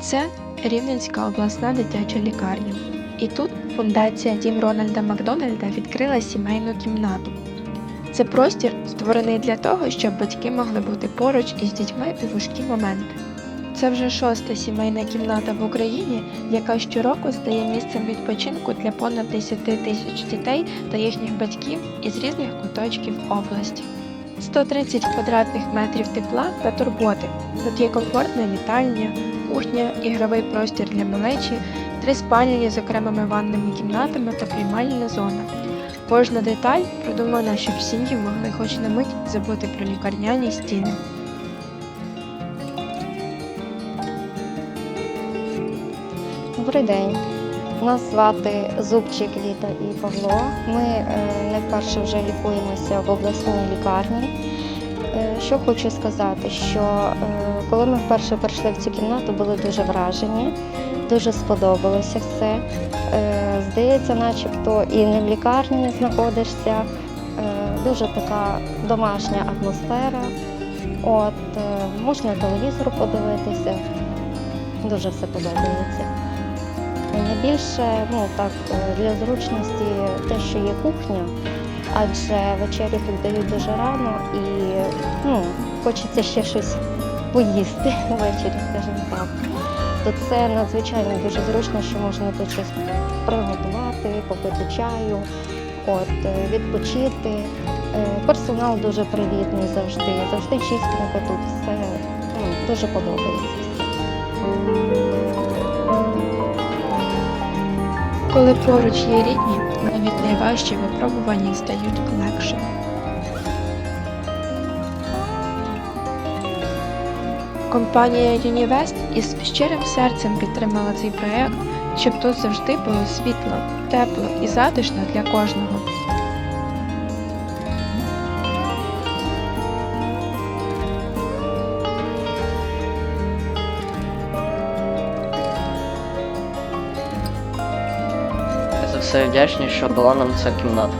Це Рівненська обласна дитяча лікарня. І тут фундація Дім Рональда Макдональда відкрила сімейну кімнату. Це простір, створений для того, щоб батьки могли бути поруч із дітьми у важкі моменти. Це вже шоста сімейна кімната в Україні, яка щороку стає місцем відпочинку для понад 10 тисяч дітей та їхніх батьків із різних куточків області. 130 квадратних метрів тепла та турботи. Тут є комфортна вітальня, кухня, ігровий простір для малечі, три спальні з окремими ванними кімнатами та приймальна зона. Кожна деталь продумана, щоб сім'ї могли хоч на мить забути про лікарняні стіни. Добрий день. Нас звати Зубчик Літа і Павло. Ми е, не вперше вже лікуємося в обласній лікарні. Е, Що хочу сказати, що е, коли ми вперше прийшли в цю кімнату, були дуже вражені, дуже сподобалося все. Е, Здається, начебто і не в лікарні знаходишся. Е, Дуже така домашня атмосфера. От, можна телевізор подивитися. Дуже все подобається. Найбільше ну, так, для зручності те, що є кухня, адже вечерю тут дають дуже рано і ну, хочеться ще щось поїсти ввечері, скажімо так. То це надзвичайно дуже зручно, що можна тут щось приготувати, попити чаю, от, е, відпочити. Е, Персонал дуже привітний завжди, завжди чистенько тут все ну, дуже подобається. Коли поруч є рідні, навіть найважчі випробування стають легшими. Компанія Univest із щирим серцем підтримала цей проект, щоб тут завжди було світло, тепло і затишно для кожного. Все вдячні, що дала нам ця кімната.